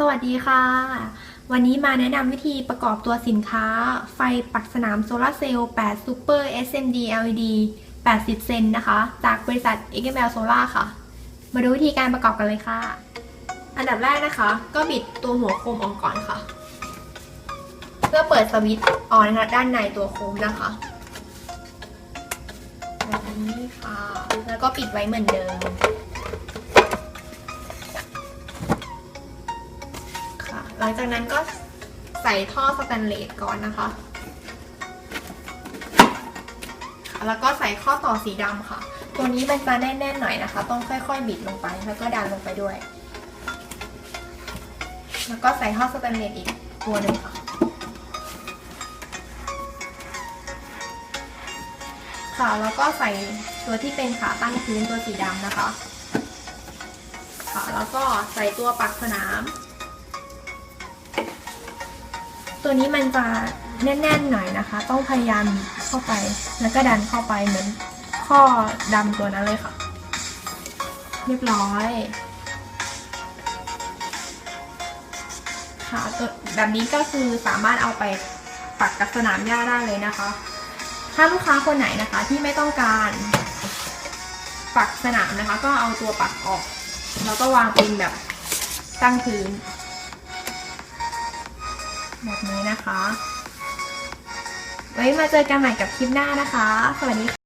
สวัสดีค่ะ วันนี้มาแนะนำวิธีประกอบตัวสินค้า ไฟปักสนามโซลาร์เซลล์ 8 Super SMD LED 80 เซนนะคะ จากบริษัท XML Solar ค่ะ มาดูวิธีการประกอบกันเลยค่ะ อันดับแรกนะคะ ก็บิดตัวหัวโคมออกก่อนค่ะ เพื่อเปิดสวิตช์ออนนะคะด้านในตัวโคมนะคะแบบนี้ค่ะ แล้วก็ปิดไว้เหมือนเดิม ลังจากนั้นก็ใส่ท่อสแตนเลสก่อนนะคะ แล้วก็ใส่ข้อต่อสีดำค่ะ ตัวนี้มันจะแน่นๆหน่อยนะคะ ต้องค่อยๆบิดลงไปแล้วก็ดันลงไปด้วย แล้วก็ใส่ท่อสแตนเลสอีกตัวหนึ่งค่ะค่ะแล้วก็ใส่ตัวที่เป็นขาตั้งพื้นตัวสีดำนะคะ ค่ะ แล้วก็ใส่ตัวปักสนาม ตัวนี้มันจะแน่นๆหน่อยนะคะ ต้องพยายามเข้าไปแล้วก็ดันเข้าไปเหมือนข้อดำตัวนั้นเลยค่ะ เรียบร้อยค่ะตัวแบบนี้ก็คือสามารถเอาไปปักกับสนามหญ้าได้เลยนะคะ ถ้าลูกค้าคนไหนนะคะที่ไม่ต้องการปักสนามนะคะ ก็เอาตัวปักออก แล้วก็วางเป็นแบบตั้งพื้น แบบนี้นะคะ ไว้มาเจอกันใหม่กับคลิปหน้านะคะ สวัสดีค่ะ